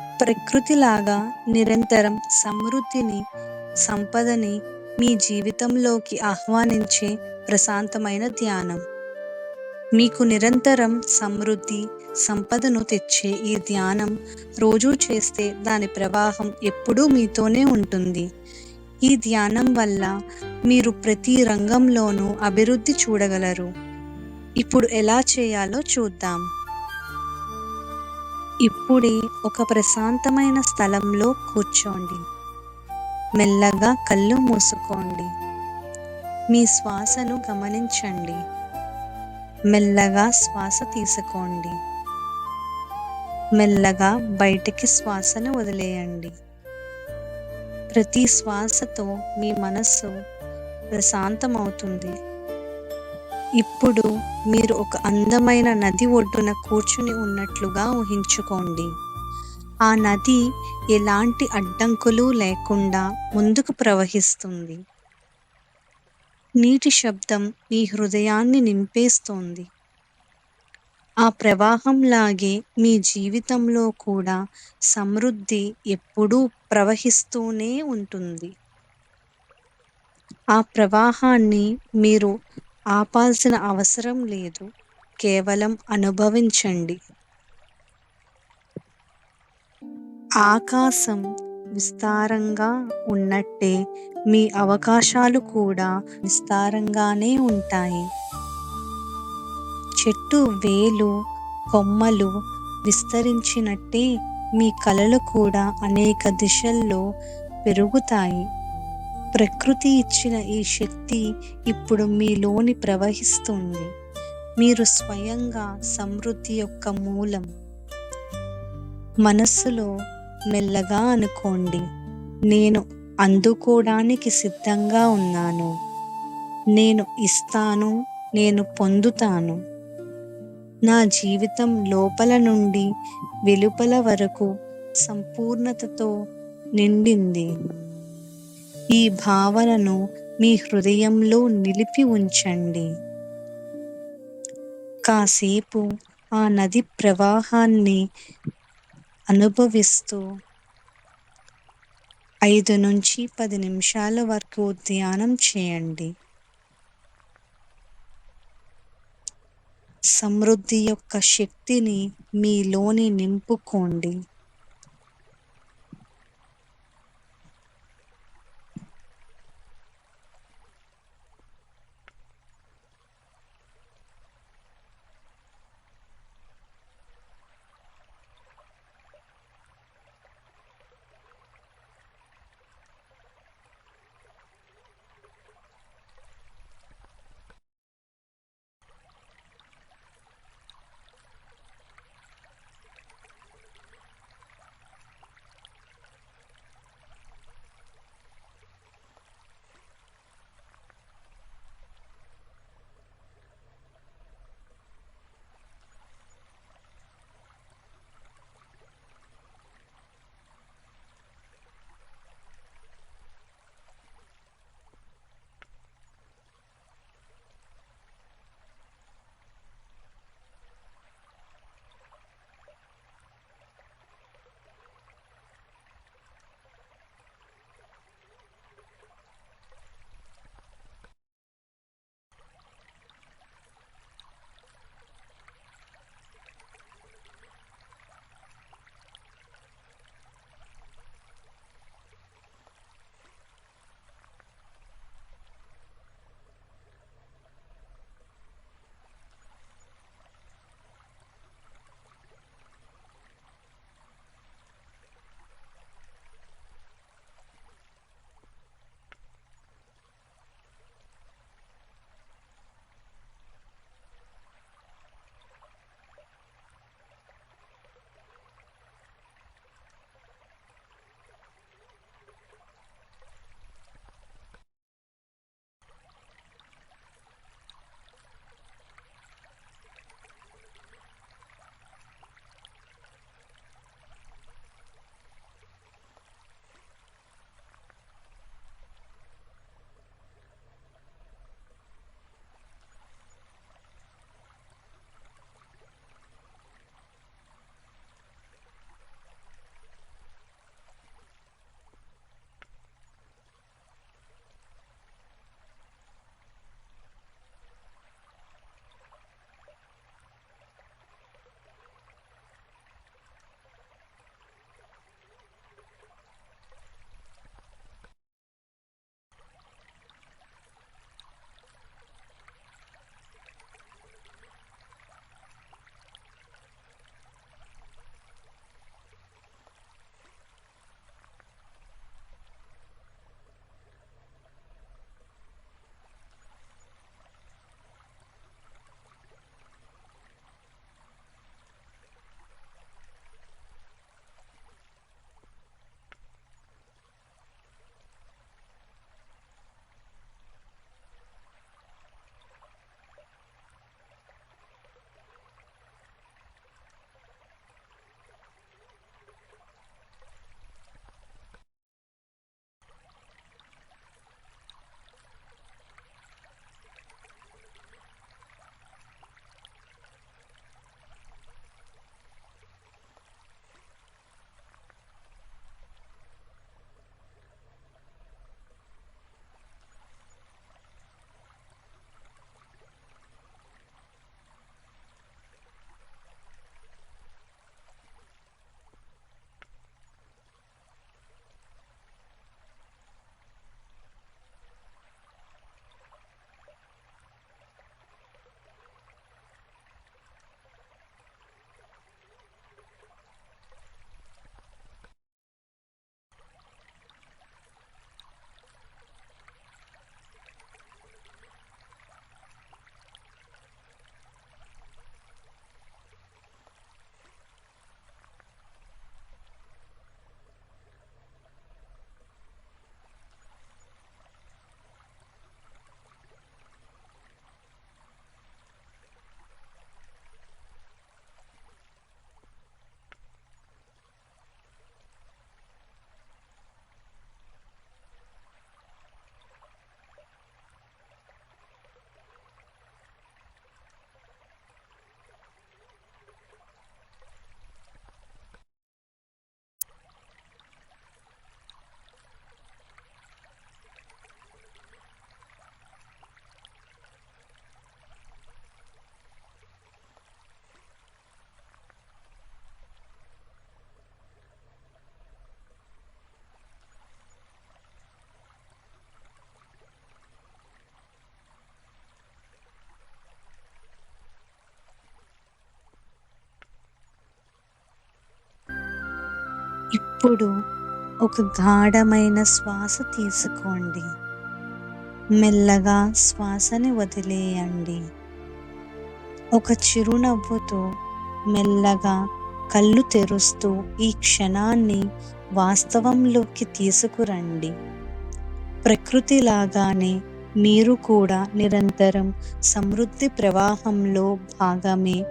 ప్రకృతిలాగా నిరంతరం సమృద్ధిని సంపదని మీ జీవితంలోకి ఆహ్వానించే ప్రశాంతమైన ధ్యానం. మీకు నిరంతరం సమృద్ధి సంపదను తెచ్చే ఈ ధ్యానం రోజూ చేస్తే దాని ప్రవాహం ఎప్పుడూ మీతోనే ఉంటుంది. ఈ ధ్యానం వల్ల మీరు ప్రతి రంగంలోనూ అభివృద్ధి చూడగలరు. ఇప్పుడు ఎలా చేయాలో చూద్దాం. ఇప్పుడే ఒక ప్రశాంతమైన స్థలంలో కూర్చోండి. మెల్లగా కళ్ళు మూసుకోండి. మీ శ్వాసను గమనించండి. మెల్లగా శ్వాస తీసుకోండి. మెల్లగా బయటికి శ్వాసను వదిలేయండి. ప్రతి శ్వాసతో మీ మనస్సు ప్రశాంతమవుతుంది. ఇప్పుడు మీరు ఒక అందమైన నది ఒడ్డున కూర్చుని ఉన్నట్లుగా ఊహించుకోండి. ఆ నది ఎలాంటి అడ్డంకులు లేకుండా ముందుకు ప్రవహిస్తుంది. నీటి శబ్దం మీ హృదయాన్ని నింపేస్తోంది. ఆ ప్రవాహం లాగే మీ జీవితంలో కూడా సమృద్ధి ఎప్పుడూ ప్రవహిస్తూనే ఉంటుంది. ఆ ప్రవాహాన్ని మీరు ఆపాల్సిన అవసరం లేదు. కేవలం అనుభవించండి. ఆకాశం విస్తారంగా ఉన్నట్టే మీ అవకాశాలు కూడా విస్తారంగానే ఉంటాయి. చెట్టు వేలు కొమ్మలు విస్తరించినట్టే మీ కలలు కూడా అనేక దిశల్లో పెరుగుతాయి. ప్రకృతి ఇచ్చిన ఈ శక్తి ఇప్పుడు మీలోని ప్రవహిస్తుంది. మీరు స్వయంగా సమృద్ధి యొక్క మూలం. మనస్సులో మెల్లగా అనుకోండి. నేను అందుకోవడానికి సిద్ధంగా ఉన్నాను. నేను ఇస్తాను నేను పొందుతాను. నా జీవితం లోపల నుండి వెలుపల వరకు సంపూర్ణతతో నిండింది. ఈ భావనను మీ హృదయంలో నిలిపి ఉంచండి. కాసేపు ఆ నది ప్రవాహాన్ని అనుభవిస్తూ ఐదు నుంచి పది నిమిషాల వరకు ధ్యానం చేయండి. సమృద్ధి యొక్క శక్తిని మీలోని నింపుకోండి. ఇప్పుడు ఒక గాఢమైన శ్వాస తీసుకోండి. మెల్లగా శ్వాసని వదిలేయండి. ఒక చిరునవ్వుతో మెల్లగా కళ్ళు తెరుస్తూ ఈ క్షణాన్ని వాస్తవంలోకి తీసుకురండి. ప్రకృతి లాగానే మీరు కూడా నిరంతరం సమృద్ధి ప్రవాహంలో భాగమే